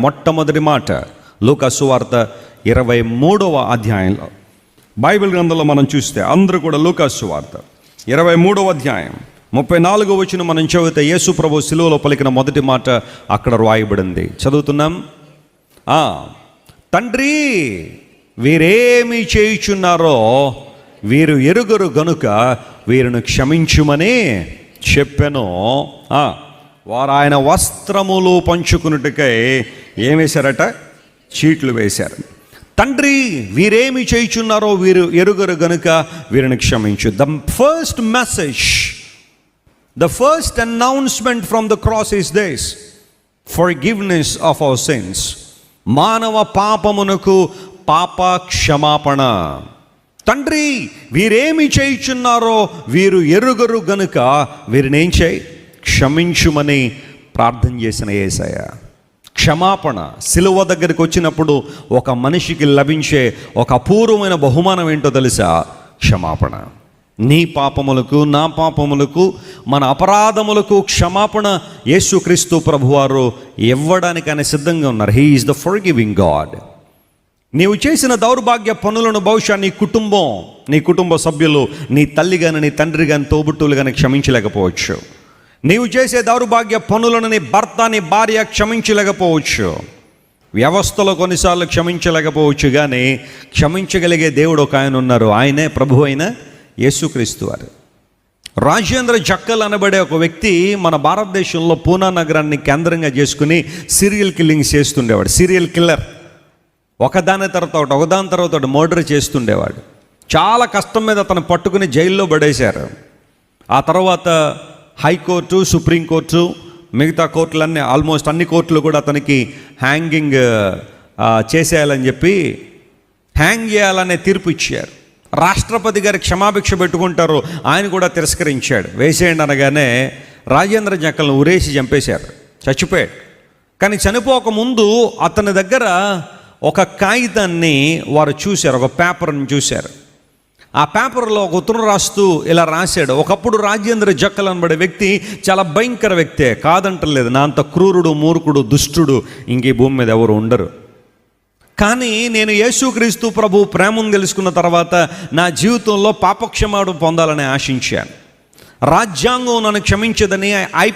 మొట్టమొదటి మాట లూకాసువార్త ఇరవై మూడవ అధ్యాయంలో. బైబిల్ గ్రంథంలో మనం చూస్తే అందరూ కూడా లూకాసువార్త ఇరవై మూడవ అధ్యాయం ముప్పై నాలుగో వచ్చిన మనం చదివితే యేసు ప్రభు సిలువలో పలికిన మొదటి మాట అక్కడ రాయబడింది. చదువుతున్నాం? తండ్రి వీరేమి చేయుచున్నారో వీరు ఎరుగరు గనుక వీరిని క్షమించుమని చెప్పెను. ఆ, వారు ఆయన వస్త్రములు పంచుకున్నట్టుకై ఏం వేశారట? చీట్లు వేశారు. తండ్రి వీరేమి చేయుచున్నారో వీరు ఎరుగరు గనుక వీరిని క్షమించు. The first message the first announcement from the cross is this forgiveness of our sins మానవ పాపమునకు పాప క్షమాపణ తండ్రి వీరేమి చేయుచున్నారో వీరు ఎరుగరు గనుక వీరినేం చేయి? క్షమించుమని ప్రార్థన చేసిన ఏసయ్య. క్షమాపణ సిలువ దగ్గరికి వచ్చినప్పుడు ఒక మనిషికి లభించే ఒక అపూర్వమైన బహుమానం ఏంటో తెలుసా? క్షమాపణ. నీ పాపములకు నా పాపములకు మన అపరాధములకు క్షమాపణ యేసుక్రీస్తు ప్రభువారు ఇవ్వడానికి ఆయన సిద్ధంగా ఉన్నారు. He is the forgiving god నీవు చేసిన దౌర్భాగ్య పనులను బహుశా నీ కుటుంబం నీ కుటుంబ సభ్యులు నీ తల్లి కానీ నీ తండ్రి కానీ తోబుట్టువులు కానీ క్షమించలేకపోవచ్చు. నీవు చేసే దౌర్భాగ్య పనులను నీ భర్త నీ భార్య క్షమించలేకపోవచ్చు. వ్యవస్థలో కొన్నిసార్లు క్షమించలేకపోవచ్చు కానీ క్షమించగలిగే దేవుడు ఒక ఆయన ఉన్నారు. ఆయనే ప్రభు అయిన యేసుక్రీస్తు వారు. రాజేంద్ర జక్కల్ అనబడే ఒక వ్యక్తి మన భారతదేశంలో పూనా నగరాన్ని కేంద్రంగా చేసుకుని సీరియల్ కిల్లింగ్స్ చేస్తుండేవాడు. Serial killer. ఒకదాని తర్వాత ఒకటి ఒకదాని తర్వాత ఒకటి మర్డర్ చేస్తుండేవాడు. చాలా కష్టం మీద అతను పట్టుకుని జైల్లో పడేశారు. ఆ తర్వాత హైకోర్టు సుప్రీంకోర్టు మిగతా కోర్టులన్నీ ఆల్మోస్ట్ అన్ని కోర్టులు కూడా అతనికి హ్యాంగింగ్ చేసేయాలని చెప్పి హ్యాంగ్ చేయాలనే తీర్పు ఇచ్చారు. రాష్ట్రపతి గారి క్షమాభిక్ష పెట్టుకుంటారు ఆయన కూడా తిరస్కరించాడు. వేసేయండి అనగానే రాజేంద్ర జక్కలను ఉరేసి చంపేశారు. చచ్చిపోయాడు. కానీ చనిపోకముందు అతని దగ్గర ఒక కాగితాన్ని వారు చూశారు ఒక పేపర్ని చూశారు. ఆ పేపర్లో ఒక ఉత్తరం రాస్తూ ఇలా రాశాడు. ఒకప్పుడు రాజేంద్ర జక్కల్ అనబడే వ్యక్తి చాలా భయంకర వ్యక్తే. కాదంటలేదు నా అంత క్రూరుడు మూర్ఖుడు దుష్టుడు. ఇంక ఈ భూమి మీద ఎవరు ఉండరు. కానీ నేను యేసుక్రీస్తు ప్రభు ప్రేమను తెలుసుకున్న తర్వాత నా జీవితంలో పాపక్షమాడు పొందాలని ఆశించాను. రాజ్యాంగం నన్ను క్షమించదని ఐ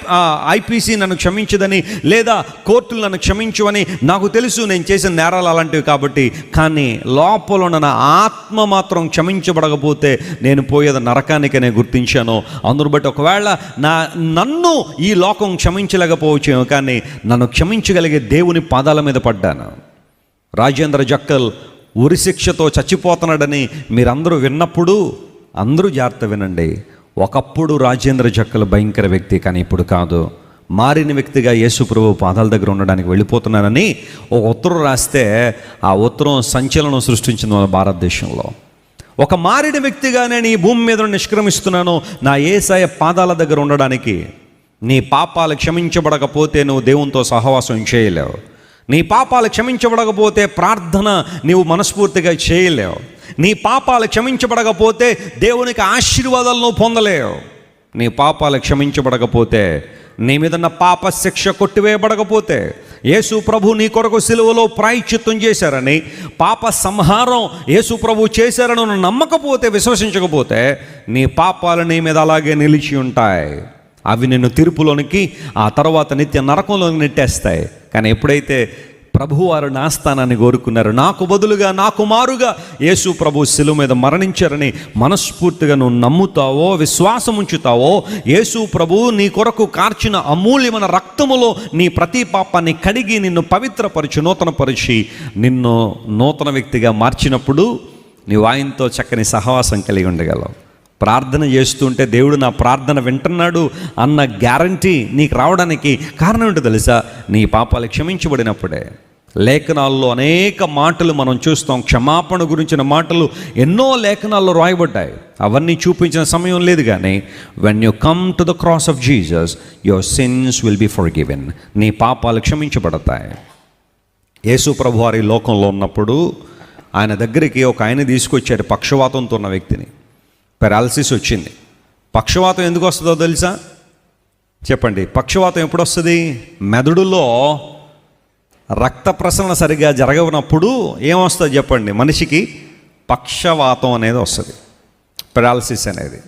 ఐపీసీ నన్ను క్షమించదని లేదా కోర్టులు నన్ను క్షమించవని నాకు తెలుసు నేను చేసిన నేరాలు అలాంటివి కాబట్టి కానీ లోపల నన్ను నా ఆత్మ మాత్రం క్షమించబడకపోతే నేను పోయేది నరకానికి నేను గుర్తించాను. అందును బట్టి ఒకవేళ నా నన్ను ఈ లోకం క్షమించలేకపోవచ్చు కానీ నన్ను క్షమించగలిగే దేవుని పాదాల మీద పడ్డాను. రాజేంద్ర జక్కల్ ఉరిశిక్షతో చచ్చిపోతున్నాడని మీరందరూ విన్నప్పుడు అందరూ జాగ్రత్త వినండి. ఒకప్పుడు రాజేంద్ర జక్కలు భయంకర వ్యక్తి కానీ ఇప్పుడు కాదు. మారిన వ్యక్తిగా యేసుప్రభు పాదాల దగ్గర ఉండడానికి వెళ్ళిపోతున్నానని ఒక ఉత్తరం రాస్తే ఆ ఉత్తరం సంచలనం సృష్టించింది మన భారతదేశంలో. ఒక మారిన వ్యక్తిగా నేను ఈ భూమి మీద నిష్క్రమిస్తున్నాను. నా ఏసాయ పాదాల దగ్గర ఉండడానికి నీ పాపాలు క్షమించబడకపోతే నువ్వు దేవునితో సహవాసం చేయలేవు. నీ పాపాలు క్షమించబడకపోతే ప్రార్థన నీవు మనస్ఫూర్తిగా చేయలేవు. నీ పాపాలు క్షమించబడకపోతే దేవునికి ఆశీర్వాదాలు నువ్వు పొందలేవు. నీ పాపాలు క్షమించబడకపోతే నీ మీద పాప శిక్ష కొట్టివేయబడకపోతే యేసు ప్రభు నీ కొరకు సిలువలో ప్రాయశ్చిత్తం చేశారని పాప సంహారం యేసు ప్రభు చేశారని నమ్మకపోతే విశ్వసించకపోతే నీ పాపాలు నీ మీద అలాగే నిలిచి ఉంటాయి. అవి నిన్ను తీర్పులోనికి ఆ తర్వాత నిత్య నరకంలోకి నెట్టేస్తాయి. కానీ ఎప్పుడైతే ప్రభువారు నా స్థానాన్ని కోరుకున్నారు. నాకు బదులుగా నాకు మారుగా యేసు ప్రభు శిలువ మీద మరణించారని మనస్ఫూర్తిగా నువ్వు నమ్ముతావో విశ్వాసం ఉంచుతావో యేసు ప్రభు నీ కొరకు కార్చిన అమూల్యమైన రక్తములో నీ ప్రతి పాపాన్ని కడిగి నిన్ను పవిత్రపరిచి నూతనపరిచి నిన్ను నూతన వ్యక్తిగా మార్చినప్పుడు నీవు ఆయనతో చక్కని సహవాసం కలిగి ఉండగలవు. ప్రార్థన చేస్తుంటే దేవుడు నా ప్రార్థన వింటున్నాడు అన్న గ్యారంటీ నీకు రావడానికి కారణం ఏంటో తెలుసా? నీ పాపాలు క్షమించబడినప్పుడే. లేఖనాల్లో అనేక మాటలు మనం చూస్తాం. క్షమాపణ గురించిన మాటలు ఎన్నో లేఖనాల్లో రాయబడ్డాయి. అవన్నీ చూపించిన సమయం లేదు కానీ when you come to the cross of Jesus your sins will be forgiven given నీ పాపాలు క్షమించబడతాయి. యేసు ప్రభు వారి లోకంలో ఉన్నప్పుడు ఆయన దగ్గరికి ఒక ఆయన తీసుకొచ్చాడు పక్షవాతంతో ఉన్న వ్యక్తిని. పెరాలసిస్ వచ్చింది. పక్షవాతం ఎందుకు వస్తుందో తెలుసా? చెప్పండి పక్షవాతం ఎప్పుడు వస్తుంది? మెదడులో రక్త ప్రసరణ సరిగా జరగనప్పుడు ఏమొస్తుంది చెప్పండి? మనిషికి పక్షవాతం అనేది వస్తుంది. పెరాలసిస్ అనేది.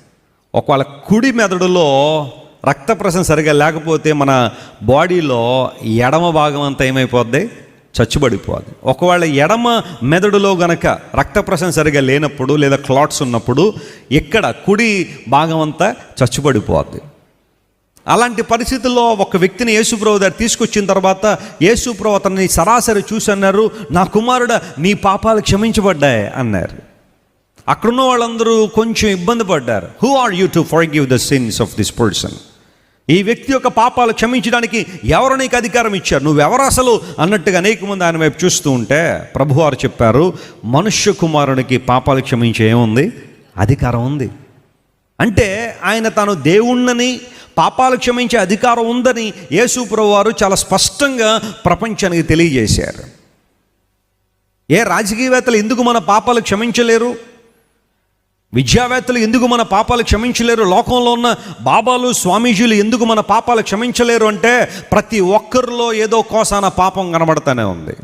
ఒకవేళ కుడి మెదడులో రక్త ప్రసరణ సరిగా లేకపోతే మన బాడీలో ఎడమ భాగం అంతా ఏమైపోద్ది? చచ్చుబడిపోవాలి. ఒకవేళ ఎడమ మెదడులో గనక రక్త ప్రసరణ సరిగా లేనప్పుడు లేదా క్లాట్స్ ఉన్నప్పుడు ఇక్కడ కుడి భాగం అంతా చచ్చుబడిపోద్ది. అలాంటి పరిస్థితుల్లో ఒక వ్యక్తిని యేసుప్రభు దగ్గర తీసుకొచ్చిన తర్వాత యేసుప్రభు అతన్ని సరాసరి చూసి అన్నారు నా కుమారుడ నీ పాపాలు క్షమించబడ్డాయి అన్నారు. అక్కడున్న వాళ్ళందరూ కొంచెం ఇబ్బంది పడ్డారు. Who are you to forgive the sins of this person ఈ వ్యక్తి యొక్క పాపాలు క్షమించడానికి ఎవరు నీకు అధికారం ఇచ్చారు? నువ్వెవరు అసలు? అన్నట్టుగా అనేక మంది ఆయన వైపు చూస్తూ ఉంటే ప్రభువారు చెప్పారు మనుష్య కుమారునికి పాపాలు క్షమించే ఏముంది? అధికారం ఉంది. అంటే ఆయన తాను దేవుణ్ణని పాపాలు క్షమించే అధికారం ఉందని యేసుప్రభు వారు చాలా స్పష్టంగా ప్రపంచానికి తెలియజేశారు. ఏ రాజకీయవేత్తలు ఎందుకు మన పాపాలు క్షమించలేరు? విద్యావేత్తలు ఎందుకు మన పాపాలు క్షమించలేరు? లోకంలో ఉన్న బాబాలు స్వామీజీలు ఎందుకు మన పాపాలు క్షమించలేరు అంటే ప్రతి ఒక్కరిలో ఏదో కోసాన పాపం కనబడతానే ఉంది.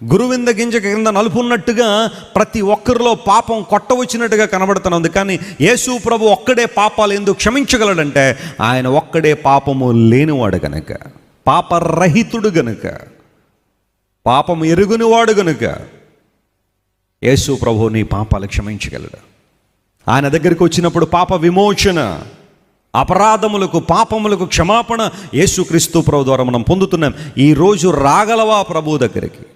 గురువింద గింజ కింద నలుపున్నట్టుగా ప్రతి ఒక్కరిలో పాపం కొట్టవచ్చినట్టుగా కనబడుతున్నది కానీ యేసు ప్రభు ఒక్కడే పాపాలు ఎందుకు క్షమించగలడంటే ఆయన ఒక్కడే పాపము లేనివాడు గనుక పాపరహితుడు గనుక పాపం ఎరుగునివాడు గనుక యేసు ప్రభు నీ పాపాలు క్షమించగలడు. ఆయన దగ్గరికి వచ్చినప్పుడు పాప విమోచన అపరాధములకు పాపములకు క్షమాపణ యేసుక్రీస్తు ప్రభు ద్వారా మనం పొందుతున్నాం. ఈరోజు రాగలవా ప్రభు దగ్గరికి?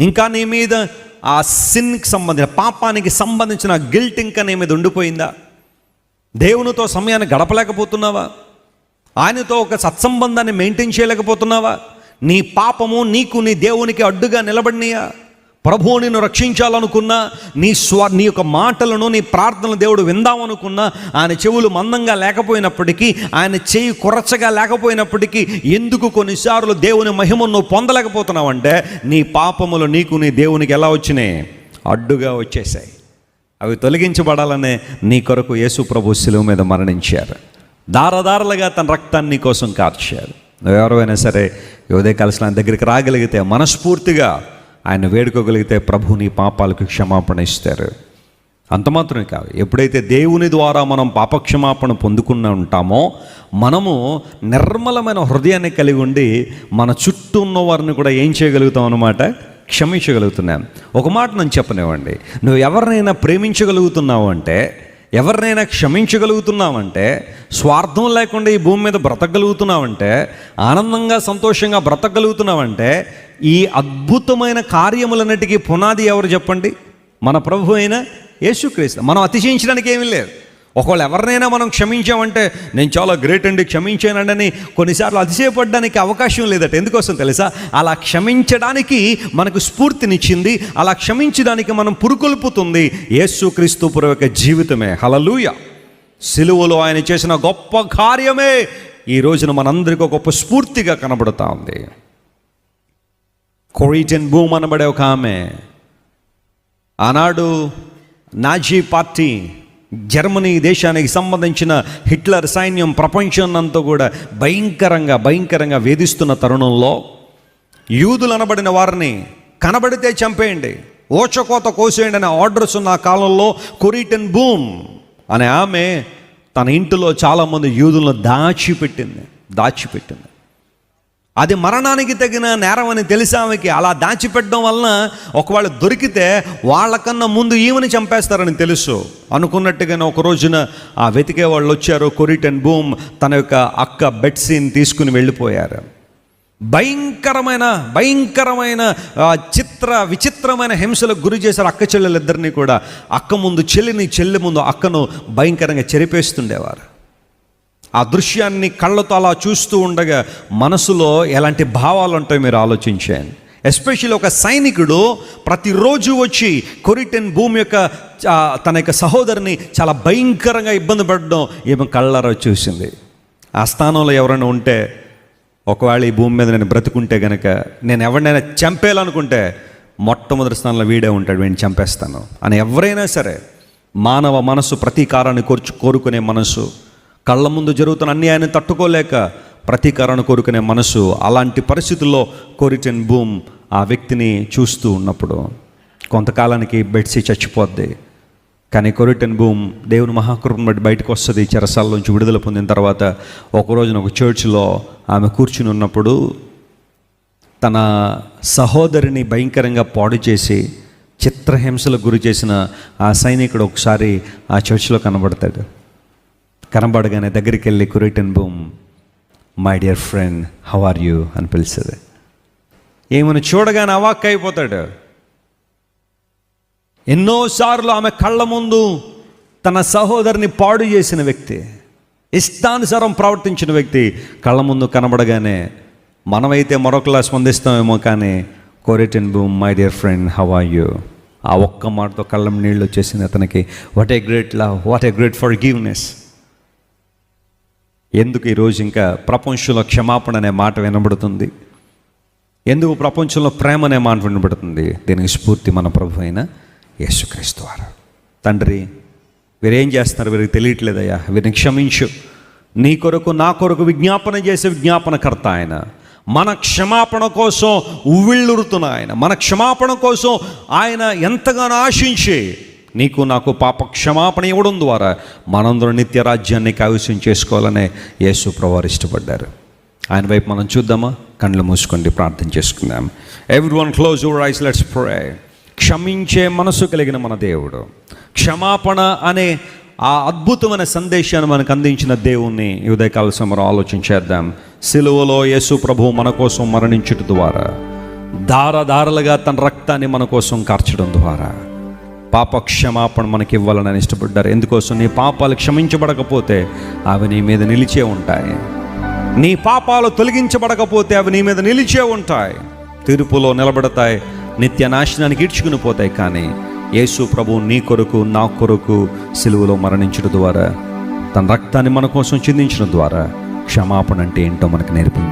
ఇంకా నీ మీద ఆ సిన్కి సంబంధించిన పాపానికి సంబంధించిన గిల్ట్ ఇంకా నీ మీద ఉండిపోయిందా? దేవునితో సమయాన్ని గడపలేకపోతున్నావా? ఆయనతో ఒక సత్సంబంధాన్ని మెయింటైన్ చేయలేకపోతున్నావా? నీ పాపము నీకు నీ దేవునికి అడ్డుగా నిలబడినయా? ప్రభువు నిన్ను రక్షించాలనుకున్నా నీ స్వ నీ యొక్క మాటలను నీ ప్రార్థనలు దేవుడు విందామనుకున్నా ఆయన చెవులు మందంగా లేకపోయినప్పటికీ ఆయన చేయి కొరచగా లేకపోయినప్పటికీ ఎందుకు కొన్నిసార్లు దేవుని మహిమను నువ్వు పొందలేకపోతున్నావంటే నీ పాపములు నీకు నీ దేవునికి ఎలా వచ్చినాయి? అడ్డుగా వచ్చేసాయి అవి తొలగించబడాలనే నీ కొరకు యేసు ప్రభు శిలువు మీద మరణించారు. దారదారలుగా తన రక్తాన్ని కోసం కార్చారు. నువ్వెవరైనా సరే యువదే కలిసి నా దగ్గరికి రాగలిగితే మనస్ఫూర్తిగా ఆయన వేడుకోగలిగితే ప్రభు నీ పాపాలకు క్షమాపణ ఇస్తారు. అంత మాత్రమే కాదు ఎప్పుడైతే దేవుని ద్వారా మనం పాపక్షమాపణ పొందుకున్న ఉంటామో మనము నిర్మలమైన హృదయాన్ని కలిగి ఉండి మన చుట్టూ ఉన్న వారిని కూడా ఏం చేయగలుగుతాం అనమాట క్షమించగలుగుతున్నాం. ఒక మాట నేను చెప్పనివ్వండి. నువ్వు ఎవరినైనా ప్రేమించగలుగుతున్నావు అంటే ఎవరినైనా క్షమించగలుగుతున్నావంటే స్వార్థం లేకుండా ఈ భూమి మీద బ్రతకగలుగుతున్నావంటే ఆనందంగా సంతోషంగా బ్రతకగలుగుతున్నావంటే ఈ అద్భుతమైన కార్యములన్నిటికీ పునాది ఎవరు చెప్పండి? మన ప్రభు అయిన యేసుక్రీస్తు. మనం అతిశయించడానికి ఏమీ లేదు. ఒకవేళ ఎవరినైనా మనం క్షమించామంటే నేను చాలా గ్రేట్ అండి క్షమించానండి కొన్నిసార్లు అతిశయపడడానికి అవకాశం లేదట. ఎందుకోసం తెలుసా? అలా క్షమించడానికి మనకు స్ఫూర్తినిచ్చింది అలా క్షమించడానికి మనం పురుకొల్పుతుంది యేసుక్రీస్తు పుర యొక్క జీవితమే. హలలుయ సిలువలో ఆయన చేసిన గొప్ప కార్యమే. ఈ రోజున మనందరికీ ఒక గొప్ప స్ఫూర్తిగా కనబడుతూ ఉంది. కొరిటన్ భూమ్ అనబడే ఒక ఆమె. ఆనాడు నాజీ పార్టీ జర్మనీ దేశానికి సంబంధించిన హిట్లర్ సైన్యం ప్రపంచాన్నంతా కూడా భయంకరంగా భయంకరంగా వేధిస్తున్న తరుణంలో యూదులు అనబడిన వారిని కనబడితే చంపేయండి ఓచకోత కోసేయండి అనే ఆర్డర్స్ ఉన్న ఆ కాలంలో కొరీటన్ బూమ్ అనే ఆమె తన ఇంటిలో చాలామంది యూదులను దాచిపెట్టింది దాచిపెట్టింది. అది మరణానికి తగిన నేరం అని తెలిసి ఆమెకి. అలా దాచిపెట్టడం వలన ఒకవేళ దొరికితే వాళ్ళకన్నా ముందు ఈమెని చంపేస్తారని తెలుసు. అనుకున్నట్టుగానే ఒక రోజున ఆ వెతికే వాళ్ళు వచ్చారు. కొరిటన్ బూమ్ తన యొక్క అక్క బెట్సీని తీసుకుని వెళ్ళిపోయారు. భయంకరమైన భయంకరమైన చిత్ర విచిత్రమైన హింసలకు గురి చేశారు అక్క చెల్లెలిద్దరినీ కూడా. అక్క ముందు చెల్లిని చెల్లి ముందు అక్కను భయంకరంగా చెరిపేస్తుండేవారు. ఆ దృశ్యాన్ని కళ్ళతో అలా చూస్తూ ఉండగా మనసులో ఎలాంటి భావాలు ఉంటాయో మీరు ఆలోచించండి ఎస్పెషల్లీ ఒక సైనికుడు ప్రతిరోజు వచ్చి కొరిటెన్ భూమి యొక్క తన యొక్క సహోదరిని చాలా భయంకరంగా ఇబ్బంది పడడం ఈమె కళ్ళారా చూసింది. ఆ స్థానంలో ఎవరైనా ఉంటే ఒకవేళ ఈ భూమి మీద నేను బ్రతుకుంటే గనక నేను ఎవరినైనా చంపేయాలనుకుంటే మొట్టమొదటి స్థానంలో వీడే ఉంటాడు వీడిని చంపేస్తాను. అని ఎవరైనా సరే మానవ మనసు ప్రతీకారాన్ని కోర్చు కోరుకునే మనసు కళ్ళ ముందు జరుగుతున్న అన్యాయాన్ని తట్టుకోలేక ప్రతీకారాన్ని కోరుకునే మనసు అలాంటి పరిస్థితుల్లో కోరిటెన్ భూమ్ ఆ వ్యక్తిని చూస్తూ ఉన్నప్పుడు కొంతకాలానికి బెడ్సీ చచ్చిపోద్ది. కానీ కొరిటన్ భూమ్ దేవుని మహాకృపను బట్టి బయటకు వస్తుంది. చెరసాల విడుదల పొందిన తర్వాత ఒక రోజున ఒక చర్చిలో ఆమె కూర్చుని ఉన్నప్పుడు తన సహోదరిని భయంకరంగా పాడు చేసి చిత్రహింసలకు గురి చేసిన ఆ సైనికుడు ఒకసారి ఆ చర్చిలో కనబడతాడు. కనబడగానే దగ్గరికి వెళ్ళి Corrie ten Boom my dear friend how are you అని పిలిచేది. ఏమని చూడగానే అవాక్ అయిపోతాడు. ఎన్నోసార్లు ఆమె కళ్ళ ముందు తన సహోదరిని పాడు చేసిన వ్యక్తి ఇష్టానుసారం ప్రవర్తించిన వ్యక్తి కళ్ళ ముందు కనబడగానే మనమైతే మరొకలా స్పందిస్తామేమో కానీ Corrie ten Boom my dear friend how are you ఆ ఒక్క మాటతో కళ్ళం నీళ్ళు వచ్చేసింది అతనికి. What a great love what a great for గివ్నెస్ ఎందుకు ఈరోజు ఇంకా ప్రపంచంలో క్షమాపణ అనే మాట వినబడుతుంది? ఎందుకు ప్రపంచంలో ప్రేమ అనే మాట వినబడుతుంది? దీనికి స్ఫూర్తి మన ప్రభు అయిన యేసుక్రీస్తు వారు. తండ్రి వీరేం చేస్తున్నారు? వీరికి తెలియట్లేదయ్యా. వీరిని క్షమించు. నీ కొరకు నా కొరకు విజ్ఞాపన చేసే విజ్ఞాపనకర్త ఆయన. మన క్షమాపణ కోసం ఉవ్విళ్ళురుతున్న ఆయన. మన క్షమాపణ కోసం ఆయన ఎంతగానో ఆశించి నీకు నాకు పాప క్షమాపణ ఇవ్వడం ద్వారా మనందరూ నిత్య రాజ్యాన్ని కైవసం చేసుకోవాలనే యేసు ప్రవారు ఇష్టపడ్డారు. ఆయన వైపు మనం చూద్దామా? కళ్ళు మూసుకోండి ప్రార్థన చేసుకుందాం. Everyone close your eyes let's pray క్షమించే మనసు కలిగిన మన దేవుడు. క్షమాపణ అనే ఆ అద్భుతమైన సందేశాన్ని మనకు అందించిన దేవుణ్ణి ఉదయకాల సమరం ఆలోచించేద్దాం సిలువలో యేసు ప్రభు మన కోసం మరణించుట ద్వారా దారదారలుగా తన రక్తాన్ని మన కోసం కార్చడం ద్వారా. పాప క్షమాపణ మనకి ఇవ్వాలని ఇష్టపడ్డారు. ఎందుకోసం? నీ పాపాలు క్షమించబడకపోతే అవి నీ మీద నిలిచే ఉంటాయి. నీ పాపాలు తొలగించబడకపోతే అవి నీ మీద నిలిచే ఉంటాయి. తీర్పులో నిలబడతాయి నిత్య నాశనానికి ఈడ్చుకుని పోతాయి. కానీ యేసు ప్రభు నీ కొరకు నా కొరకు సిలువలో మరణించడం ద్వారా తన రక్తాన్ని మన కోసం చిందించడం ద్వారా క్షమాపణ అంటే ఏంటో మనకు నేర్పించు.